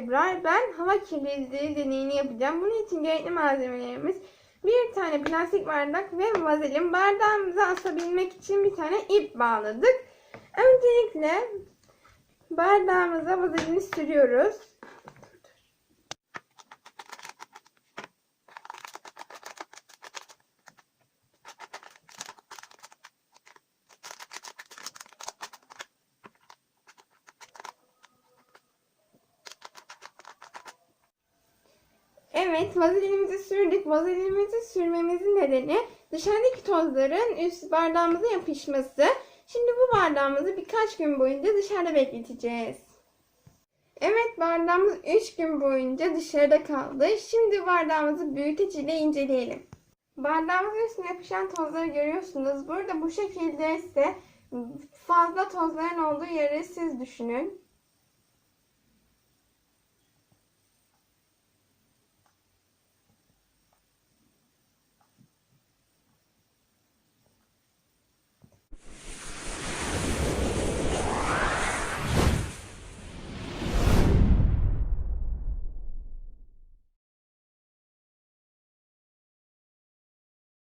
Ebrar. Ben hava kirliliği deneyini yapacağım. Bunun için gerekli malzemelerimiz bir tane plastik bardak ve vazelin. Bardağımıza asabilmek için bir tane ip bağladık. Öncelikle bardağımıza vazelini sürüyoruz. Evet, vazelinimizi sürdük. Vazelinimizi sürmemizin nedeni dışarıdaki tozların üst bardağımıza yapışması. Şimdi bu bardağımızı birkaç gün boyunca dışarıda bekleteceğiz. Evet, bardağımız 3 gün boyunca dışarıda kaldı. Şimdi bardağımızı büyüteç ile inceleyelim. Bardağımızın üstüne yapışan tozları görüyorsunuz. Burada bu şekilde ise fazla tozların olduğu yeri siz düşünün.